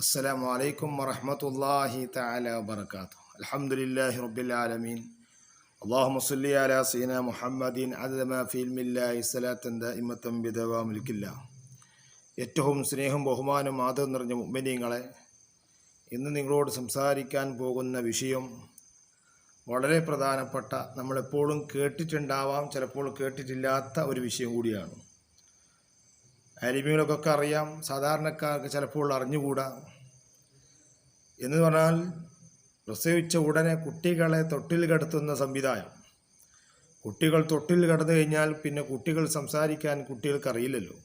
السلام عليكم ورحمة الله تعالى وبركاته الحمد لله رب العالمين اللهم صل على سيدنا محمد عدد ما في علم الله صلاة دائمة بدوام ملك الله ഏറ്റവും സ്നേഹം ബഹുമാനം ആദരം നിറഞ്ഞ മുമ്പനീങ്ങളെ ഇന്ന് നിങ്ങളോട് സംസാരിക്കാൻ പോകുന്ന വിഷയം വളരെ പ്രധാനപ്പെട്ട നമ്മളെപ്പോഴും കേട്ടിട്ടുണ്ടാവാം ചിലപ്പോൾ കേട്ടിട്ടില്ലാത്ത ഒരു വിഷയം കൂടിയാണ് അരിമീനൊക്കെ അറിയാം സാധാരണക്കാർക്ക് ചിലപ്പോൾ അറിഞ്ഞുകൂടാ എന്ന് പറഞ്ഞാൽ പ്രസവിച്ച ഉടനെ കുട്ടികളെ തൊട്ടിൽ കിടത്തുന്ന സംവിധാനം. കുട്ടികൾ തൊട്ടിൽ കിടന്നു കഴിഞ്ഞാൽ പിന്നെ കുട്ടികൾ സംസാരിക്കാൻ കുട്ടികൾക്കറിയില്ലല്ലോ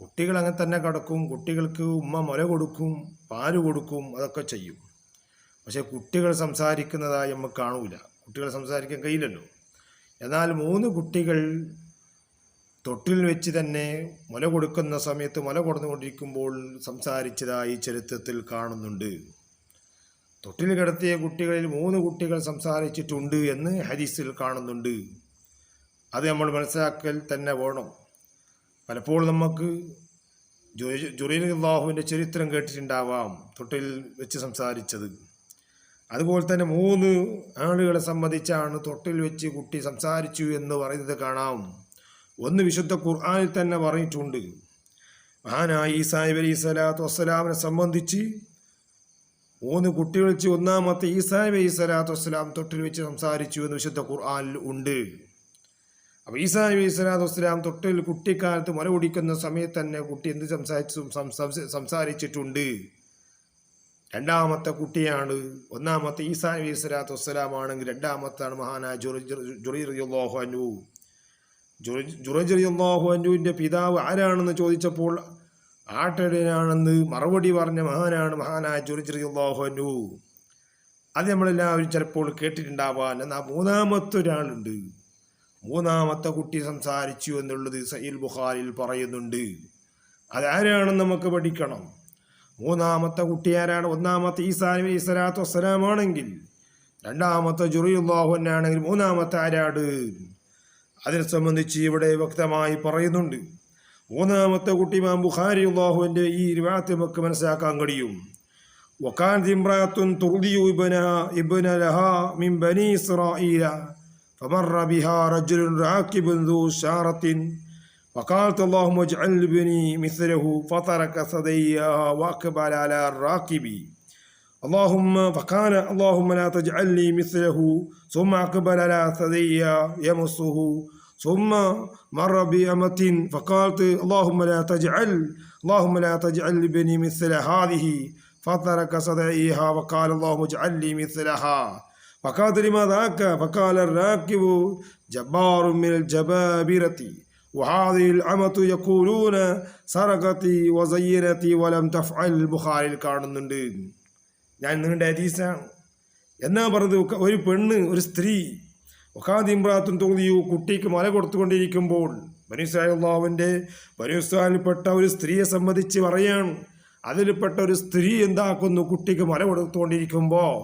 കുട്ടികൾ അങ്ങനെ തന്നെ കിടക്കും കുട്ടികൾക്ക് ഉമ്മ മുല കൊടുക്കും പാൽ കൊടുക്കും അതൊക്കെ ചെയ്യും. പക്ഷേ കുട്ടികൾ സംസാരിക്കുന്നതായി നമുക്ക് കാണൂല. കുട്ടികൾ സംസാരിക്കാൻ കഴിയില്ലല്ലോ. എന്നാൽ മൂന്ന് കുട്ടികൾ തൊട്ടിൽ വെച്ച് തന്നെ മുല കൊടുക്കുന്ന സമയത്ത് മുല കൊടുന്നുകൊണ്ടിരിക്കുമ്പോൾ സംസാരിച്ചതായി ചരിത്രത്തിൽ കാണുന്നുണ്ട്. തൊട്ടിൽ കിടത്തിയ കുട്ടികളിൽ മൂന്ന് കുട്ടികൾ സംസാരിച്ചിട്ടുണ്ട് എന്ന് ഹരീസിൽ കാണുന്നുണ്ട്. അത് നമ്മൾ മനസ്സിലാക്കൽ തന്നെ വേണം. പലപ്പോഴും നമുക്ക് ജുറീലാഹുവിന്റെ ചരിത്രം കേട്ടിട്ടുണ്ടാവാം തൊട്ടിൽ വെച്ച് സംസാരിച്ചത്. അതുപോലെ തന്നെ മൂന്ന് ആളുകളെ സംബന്ധിച്ചാണ് തൊട്ടിൽ വെച്ച് കുട്ടി സംസാരിച്ചു എന്ന് പറയുന്നത് കാണാം. ഒന്ന് വിശുദ്ധ ഖുർആാനിൽ തന്നെ പറഞ്ഞിട്ടുണ്ട്. മഹാനായ ഈസാഹിബ് അലി സ്വലാത്തു വസ്സലാമിനെ സംബന്ധിച്ച് മൂന്ന് കുട്ടികൾ വെച്ച് ഒന്നാമത്തെ ഈസാഹിബ് അലി സ്വലാത്തു വസ്സലാം തൊട്ടിൽ വെച്ച് സംസാരിച്ചു എന്ന് വിശുദ്ധ ഖുർആാനിൽ ഉണ്ട്. അപ്പോൾ ഈസാ അലി സ്വലാത്തു വസ്സലാം തൊട്ടിൽ കുട്ടിക്കാലത്ത് മുല കുടിക്കുന്ന സമയത്ത് തന്നെ കുട്ടി എന്ത് സംസാരിച്ചു? സംസാരിച്ചിട്ടുണ്ട്. രണ്ടാമത്തെ കുട്ടിയാണ്. ഒന്നാമത്തെ ഈസാ അലി സ്വലാത്തു വസ്സലാമാണെങ്കിൽ രണ്ടാമത്താണ് മഹാനായ ജുറി ജുറി ജുറീറിയാഹു അനു ജുറജറിയാഹു അനുവിന്റെ പിതാവ് ആരാണെന്ന് ചോദിച്ചപ്പോൾ ആട്ടടനാണെന്ന് മറുപടി പറഞ്ഞ മഹാനാണ് മഹാനായ ജുറജറിയാഹു അനു അത് നമ്മളെല്ലാവരും ചിലപ്പോൾ കേട്ടിട്ടുണ്ടാവാൻ എന്നാൽ മൂന്നാമത്തെ ഒരാളുണ്ട് മൂന്നാമത്തെ കുട്ടി സംസാരിച്ചു എന്നുള്ളത് സയ്യിൽ ബുഖാരിൽ പറയുന്നുണ്ട്. അതാരാണെന്ന് നമുക്ക് പഠിക്കണം. മൂന്നാമത്തെ കുട്ടി ആരാണ്? ഒന്നാമത്തെ ഈസാനി ഈസലാത്തു വസ്സലാമാണെങ്കിൽ. രണ്ടാമത്തെ ജുറിയുല്ലാഹുനാണെങ്കിൽ മൂന്നാമത്തെ ആരാട് അതിനെ സംബന്ധിച്ച് ഇവിടെ വ്യക്തമായി പറയുന്നുണ്ട് മൂന്നാമത്തെ കുട്ടി മാം ബുഖാരി അള്ളാഹുവിൻ്റെ ഈ ഇരുവാത്ത് നമുക്ക് മനസ്സിലാക്കാൻ കഴിയും وكانت امرأة ترضي ابنها ابن لها من بني إسرائيل فمر بها رجل راكب ذو شارة فقالت اللهم اجعل ابني مثله فترك ثديها وأقبل على الراكب اللهم فقال اللهم لا تجعل لي مثله. ثم أقبل على ثدي يمسه. ثم مر بأمة فقالت اللهم لا تجعل اللهم لا تجعل لبني مثل هذه. فترك صدعيها وقال اللهم اجعل لي مثلها. فقالت لما ذاك؟ فقال الراكب جبار من الجبابرة. وهذه الأمة يقولون سرقتي وزينتي ولم تفعل البخاري الكارنندين ഞാൻ നീണ്ട ഹദീസാണ് എന്നാ പറഞ്ഞത്? ഒരു പെണ്ണ് ഒരു സ്ത്രീ ഒക്കാദിമ്രാത്തും തോന്നിയു കുട്ടിക്ക് മല കൊടുത്തുകൊണ്ടിരിക്കുമ്പോൾ ബനുസാഹുല്ലാവിന്റെ ബനുസാഹിൽപ്പെട്ട ഒരു സ്ത്രീയെ സംബന്ധിച്ച് പറയാണ്. അതിൽപ്പെട്ട ഒരു സ്ത്രീ എന്താക്കുന്നു? കുട്ടിക്ക് മല കൊടുത്തുകൊണ്ടിരിക്കുമ്പോൾ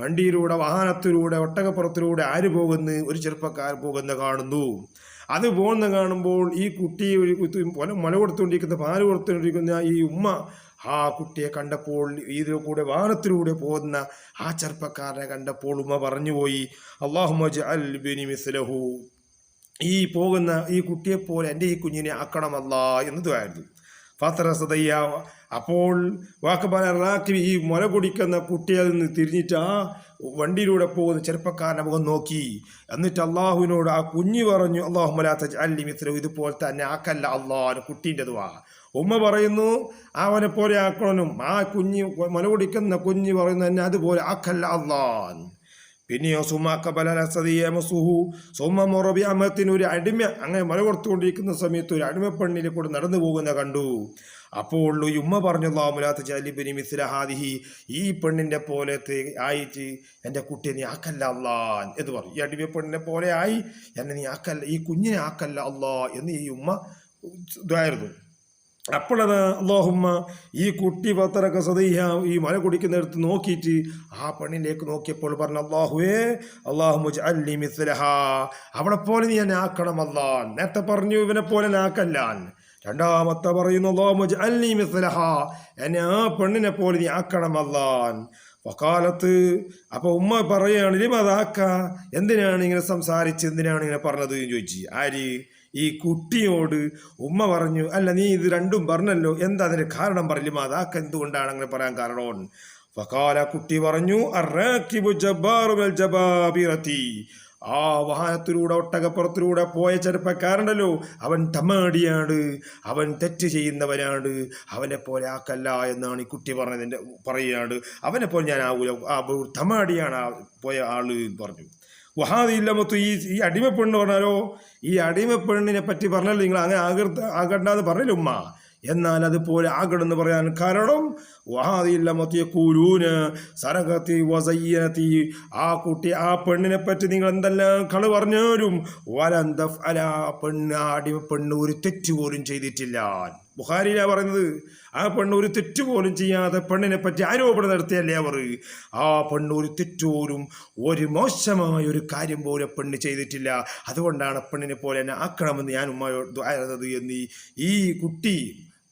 വണ്ടിയിലൂടെ വാഹനത്തിലൂടെ ഒട്ടകപ്പുറത്തിലൂടെ ആര് പോകുന്നു? ഒരു ചെറുപ്പക്കാർ പോകുന്ന കാണുന്നു. അത് പോകുന്ന കാണുമ്പോൾ ഈ കുട്ടി മല മല കൊടുത്തുകൊണ്ടിരിക്കുന്ന പാൽ കൊടുത്തുകൊണ്ടിരിക്കുന്ന ഈ ഉമ്മ ആ കുട്ടിയെ കണ്ടപ്പോൾ ഇതിൽ കൂടെ വാഹനത്തിലൂടെ പോകുന്ന ആ ചെറുപ്പക്കാരനെ കണ്ടപ്പോൾ ഉമ്മ പറഞ്ഞുപോയി അള്ളാഹുമജ് അൽ ബിനി മിസ്ലഹു. ഈ പോകുന്ന ഈ കുട്ടിയെപ്പോലെ എന്റെ ഈ കുഞ്ഞിനെ ആക്കണമല്ല എന്നതുമായിരുന്നു ഫാത്തറ അപ്പോൾ അപ്പോൾ വാക്കബാലാക്കി ഈ മുല കുടിക്കുന്ന കുട്ടിയിൽ നിന്ന് തിരിഞ്ഞിട്ട് ആ വണ്ടിയിലൂടെ പോകുന്ന ചെറുപ്പക്കാരനെ മുഖം നോക്കി. എന്നിട്ട് അള്ളാഹുവിനോട് ആ കുഞ്ഞ് പറഞ്ഞു അള്ളാഹു മലാത്ത അല്ലി മിത്ര ഇതുപോലെ തന്നെ ആക്കല്ല അള്ളാഹ് കുട്ടീന്റെതുവാ ഉമ്മ പറയുന്നു അവനെ പോലെ ആക്കണനും. ആ കുഞ്ഞ് മുല കുടിക്കുന്ന കുഞ്ഞ് പറയുന്നു അതുപോലെ ആക്കല്ല അള്ളാൻ പിന്നെയോ സുമാക്കബലസദിയമസുഹു സുമ മൊറബി അമ്മത്തിന് ഒരു അടിമ അങ്ങനെ മല കൊടുത്തുകൊണ്ടിരിക്കുന്ന സമയത്ത് ഒരു അടിമ പെണ്ണിനെ കൂടെ നടന്നു പോകുന്ന കണ്ടു. അപ്പോൾ ഉമ്മ പറഞ്ഞു അള്ളാഹുലാത്ത ജാലിബിനി മിസ്ലഹാദിഹി ഈ പെണ്ണിന്റെ പോലത്തെ ആയിട്ട് എന്റെ കുട്ടിയെ നീ ആക്കല്ല അള്ളാൻ എന്ന് പറഞ്ഞു. ഈ അടിമ പെണ്ണിനെ പോലെ ആയി. എന്നെ നീ ആക്കല്ല ഈ കുഞ്ഞിനെ ആക്കല്ല അള്ളാ എന്ന് ഈ ഉമ്മ ഇതായിരുന്നു അപ്പോഴത് അള്ളാഹുമ്മ ഈ കുട്ടി പത്തരക്ക സദയ്യ ഈ മല കുടിക്കുന്നിടത്ത് നോക്കിയിട്ട് ആ പെണ്ണിലേക്ക് നോക്കിയപ്പോൾ പറഞ്ഞു അള്ളാഹുവേ അള്ളാഹു അല്ലി മിസ്ലഹ. അവളെ പോലെ നീ എന്നെ ആക്കണം അല്ലാൻ നേരത്തെ പറഞ്ഞു ഇവനെ പോലെ ആക്കല്ലാൻ രണ്ടാമത്തെ പറയുന്നു അള്ളാഹുമുജ് അല്ലി മിസ്ലഹ." എന്നെ ആ പെണ്ണിനെ പോലെ നീ ആക്കണം അല്ലാൻ വക്കാലത്ത് അപ്പൊ ഉമ്മ പറയുകയാണ് ഇനി അതാക്ക എന്തിനാണ് ഇങ്ങനെ സംസാരിച്ച്? എന്തിനാണ് ഇങ്ങനെ പറഞ്ഞത്? ചോദിച്ചു ആര്? ഈ കുട്ടിയോട് ഉമ്മ പറഞ്ഞു അല്ല നീ ഇത് രണ്ടും പറഞ്ഞല്ലോ എന്താ അതിന് കാരണം പറഞ്ഞു മാതാക്ക എന്തുകൊണ്ടാണ് അങ്ങനെ പറയാൻ കാരണം? ഫക്കാല കുട്ടി പറഞ്ഞു "അർറാക്കിബു ജബ്ബാറു മിനൽ ആ വാഹനത്തിലൂടെ ഒട്ടകപ്പുറത്തിലൂടെ പോയ ചെറുപ്പക്കാരുണ്ടല്ലോ അവൻ തമാടിയാണ് അവൻ തെറ്റ് ചെയ്യുന്നവനാണ് അവനെ പോലെ ആക്കല്ല എന്നാണ് ഈ കുട്ടി പറഞ്ഞതിന്റെ പറയുകയാണ്. അവനെ പോലെ ഞാൻ ആവൂല ആ തമാടിയാണ് പോയ ആൾ പറഞ്ഞു. വഹാദില്ലമത്ത് ഈ ഈ അടിമപ്പെണ്ണ് പറഞ്ഞാലോ ഈ അടിമപ്പെണ്ണിനെ പറ്റി പറഞ്ഞല്ലോ നിങ്ങൾ അങ്ങനെ ആകർത്ത ആകണ്ടെന്ന് പറഞ്ഞില്ല ഉമ്മ. എന്നാൽ അതുപോലെ ആകണമെന്ന് പറയാൻ കാരണം വഹാദില്ലമത്തിയ കൂലൂന് സരകത്തി വസയ്യനത്തി. ആ കുട്ടി ആ പെണ്ണിനെ പറ്റി നിങ്ങൾ എന്തെല്ലാം കൾ പറഞ്ഞാലും വലന്തഫ് അല പെണ്ണ് അടിമ പെണ്ണ് ഒരു തെറ്റ് പോലും ചെയ്തിട്ടില്ല. ബുഹാരിയിലാ പറയുന്നത് ആ പെണ്ണ് ഒരു തെറ്റ് പോലും ചെയ്യാതെ പെണ്ണിനെ പറ്റി ആരോപണം നടത്തിയല്ലേ അവർ ആ പെണ്ണ് ഒരു തെറ്റുപോലും ഒരു മോശമായ ഒരു കാര്യം പോലെ പെണ്ണ് ചെയ്തിട്ടില്ല. അതുകൊണ്ടാണ് പെണ്ണിനെ പോലെ എന്നെ ആക്കണമെന്ന് ഞാൻ ഉമ്മയോട് ആയിരുന്നത് എന്നീ ഈ കുട്ടി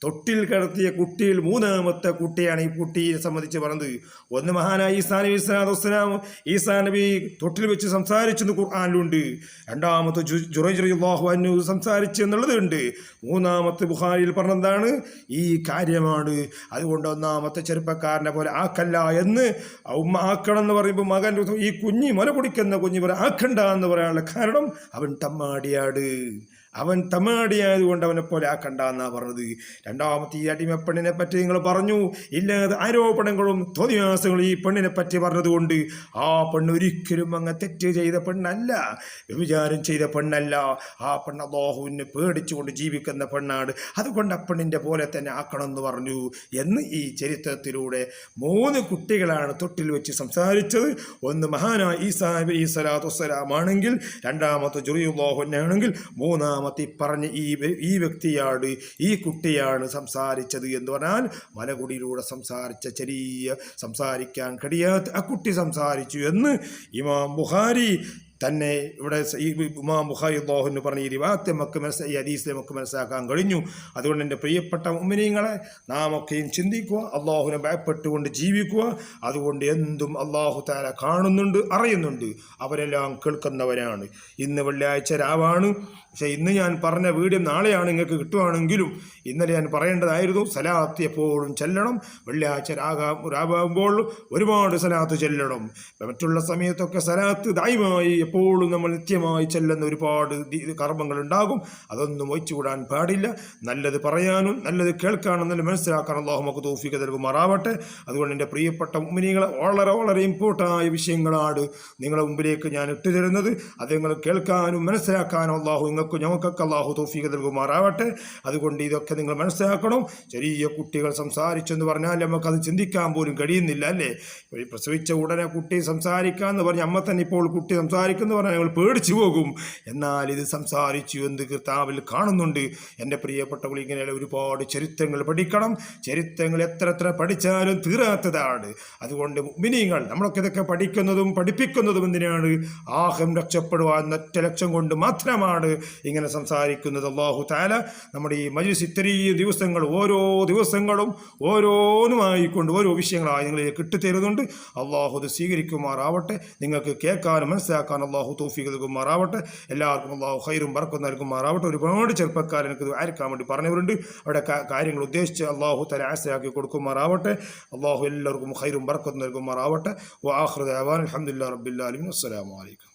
തൊട്ടിൽ കിടത്തിയ കുട്ടിയിൽ മൂന്നാമത്തെ കുട്ടിയാണ് ഈ കുട്ടിയെ സംബന്ധിച്ച് പറഞ്ഞത്. ഒന്ന് മഹാനായ ഈസാ നബി വസ്സലാം. ഈസാ നബി തൊട്ടിൽ വെച്ച് സംസാരിച്ചെന്ന് ഖുർആാനിലുണ്ട്. രണ്ടാമത്തെ ജുറൈജുറാഹു അന്നു സംസാരിച്ചു എന്നുള്ളതുണ്ട് മൂന്നാമത്തെ ബുഹാരിയിൽ പറഞ്ഞതാണ് ഈ കാര്യമാണ്. അതുകൊണ്ട് ഒന്നാമത്തെ ചെറുപ്പക്കാരനെ പോലെ ആക്കല്ല എന്ന് ഉമ്മ ആക്കണം എന്ന് പറയുമ്പോൾ മകൻ ഈ കുഞ്ഞി മുല കുടിക്കുന്ന കുഞ്ഞി പോലെ ആക്കണ്ട എന്ന് പറയാനുള്ള കാരണം അവൻ തമ്മാടിയാട് അവൻ തമ്മാടിയായതുകൊണ്ട് അവനെ പോലെ ആക്കണ്ട എന്നാ പറഞ്ഞത്. രണ്ടാമത്തെ ഈ അടിമ പെണ്ണിനെ പറ്റി നിങ്ങൾ പറഞ്ഞു. ഇല്ലാതെ ആരോപണങ്ങളും തോന്നിയാസങ്ങളും ഈ പെണ്ണിനെ പറ്റി പറഞ്ഞതുകൊണ്ട് ആ പെണ്ണ് ഒരിക്കലും അങ്ങ് തെറ്റ് ചെയ്ത പെണ്ണല്ല. വ്യഭിചാരം ചെയ്ത പെണ്ണല്ല. ആ പെണ്ണ് അള്ളാഹുവിനെ പേടിച്ചുകൊണ്ട് ജീവിക്കുന്ന പെണ്ണാണ്. അതുകൊണ്ട് ആ പെണ്ണിന്റെ പോലെ തന്നെ ആക്കണം എന്ന് പറഞ്ഞു. എന്ന് ഈ ചരിത്രത്തിലൂടെ മൂന്ന് കുട്ടികളാണ് തൊട്ടിൽ വെച്ച് സംസാരിച്ചത്. ഒന്ന് മഹാനായ ഈസാബ് ഈ സ്വലാത്തു വസ്സലാമാണെങ്കിൽ രണ്ടാമത്തെ ജുറിയുള്ളാഹുനാണെങ്കിൽ മൂന്നാമത്തെ ഈ പറഞ്ഞ ഈ ഈ വ്യക്തിയാണ് ഈ കുട്ടിയാണ് സംസാരിച്ചത് എന്ന് പറഞ്ഞാൽ മലകുടിയിലൂടെ സംസാരിച്ച ചെറിയ സംസാരിക്കാൻ കഴിയാത്ത ആ കുട്ടി സംസാരിച്ചു എന്ന് ഇമാം ബുഹാരി തന്നെ ഇവിടെ ഇമാം ബുഖാരി അള്ളാഹുന്ന് പറഞ്ഞ ഈ റിവാത്തെ നമുക്ക് മനസ്സിലായി ഈ ഹദീസിനെ നമുക്ക് മനസ്സിലാക്കാൻ കഴിഞ്ഞു. അതുകൊണ്ട് എന്റെ പ്രിയപ്പെട്ട ഉമ്മിനീങ്ങളെ നാം ഒക്കെയും ചിന്തിക്കുക അള്ളാഹുവിനെ ഭയപ്പെട്ടുകൊണ്ട് ജീവിക്കുക. അതുകൊണ്ട് എന്തും അള്ളാഹു താര കാണുന്നുണ്ട് അറിയുന്നുണ്ട്. അവരെല്ലാം കേൾക്കുന്നവരാണ്. ഇന്ന് വെള്ളിയാഴ്ച രാവാണ്. പക്ഷേ ഇന്ന് ഞാൻ പറഞ്ഞ വീഡിയോ നാളെയാണ് നിങ്ങൾക്ക് കിട്ടുവാണെങ്കിലും ഇന്നലെ ഞാൻ പറയേണ്ടതായിരുന്നു സലാത്ത് എപ്പോഴും ചെല്ലണം വെള്ളിയാഴ്ച രാഗാ രാവാകുമ്പോൾ ഒരുപാട് സലാത്ത് ചെല്ലണം. മറ്റുള്ള സമയത്തൊക്കെ സലാത്ത് ദായമായി എപ്പോഴും നമ്മൾ നിത്യമായി ചെല്ലുന്ന ഒരുപാട് കർമ്മങ്ങൾ ഉണ്ടാകും അതൊന്നും ഒഴിച്ചുകൂടാൻ പാടില്ല. നല്ലത് പറയാനും നല്ലത് കേൾക്കാനും നല്ല മനസ്സിലാക്കാനും അള്ളാഹു നമുക്ക് തോഫിക്ക് നൽകുമാറാവട്ടെ. അതുകൊണ്ട് എന്റെ പ്രിയപ്പെട്ട ഉമ്മിനികൾ വളരെ വളരെ ഇമ്പോർട്ടായ വിഷയങ്ങളാണ് നിങ്ങളുടെ മുമ്പിലേക്ക് ഞാൻ ഇട്ടുതരുന്നത്. അത് നിങ്ങൾ കേൾക്കാനും മനസ്സിലാക്കാനും അള്ളാഹു നിങ്ങൾക്ക് ഞങ്ങൾക്കൊക്കെ അള്ളാഹു തോഫീക നൽകുമാറാവട്ടെ. അതുകൊണ്ട് ഇതൊക്കെ നിങ്ങൾ മനസ്സിലാക്കണം. ചെറിയ കുട്ടികൾ സംസാരിച്ചെന്ന് പറഞ്ഞാൽ നമുക്കത് ചിന്തിക്കാൻ പോലും കഴിയുന്നില്ല അല്ലേ? പ്രസവിച്ച ഉടനെ കുട്ടി സംസാരിക്കാമെന്ന് പറഞ്ഞ് അമ്മ തന്നെ ഇപ്പോൾ കുട്ടി സംസാരിക്കുന്നു പറഞ്ഞാൽ ഞങ്ങൾ പേടിച്ചു പോകും. എന്നാൽ ഇത് സംസാരിച്ചു എന്ന് കർത്താവിൽ കാണുന്നുണ്ട്? എന്റെ പ്രിയപ്പെട്ടവൾ ഇങ്ങനെയുള്ള ഒരുപാട് ചരിത്രങ്ങൾ പഠിക്കണം. ചരിത്രങ്ങൾ എത്ര എത്ര പഠിച്ചാലും തീരാത്തതാണ്. അതുകൊണ്ട് മിനിങ്ങൾ നമ്മളൊക്കെ ഇതൊക്കെ പഠിക്കുന്നതും പഠിപ്പിക്കുന്നതും എന്തിനാണ്? ആഹം രക്ഷപ്പെടുവാൻ ഒറ്റ ലക്ഷം കൊണ്ട് മാത്രമാണ് ഇങ്ങനെ സംസാരിക്കുന്നത് അള്ളാഹു താല നമ്മുടെ ഈ മജ്ലിസ് ഇത്രയും ദിവസങ്ങൾ ഓരോ ദിവസങ്ങളും ഓരോന്നുമായിക്കൊണ്ട് ഓരോ വിഷയങ്ങളായി നിങ്ങളിലേക്ക് ഇട്ടുതരുന്നുണ്ട് അള്ളാഹു അത് സ്വീകരിക്കുമാറാവട്ടെ. നിങ്ങൾക്ക് കേൾക്കാനും മനസ്സിലാക്കാനും അള്ളാഹു തോഫിക്ക് നൽകുമാറാവട്ടെ. എല്ലാവർക്കും അള്ളാഹു ഹൈറും ബർക്കും നൽകുമാറാവട്ടെ. ഒരുപാട് ചെറുപ്പക്കാർ എനിക്ക് ആയിരിക്കാൻ വേണ്ടി പറഞ്ഞവരുണ്ട്. അവിടെ കാര്യങ്ങൾ ഉദ്ദേശിച്ച് അള്ളാഹു തല ആശയാക്കി കൊടുക്കുമാറാവട്ടെ. അള്ളാഹു എല്ലാവർക്കും ഹൈറും ബർക്കും നൽകുമാറാവട്ടെ. വാഹൃദാൻ അലഹമുല്ലാ റബ്ബില്ലാലും അസ്സലാമു അലൈക്കും.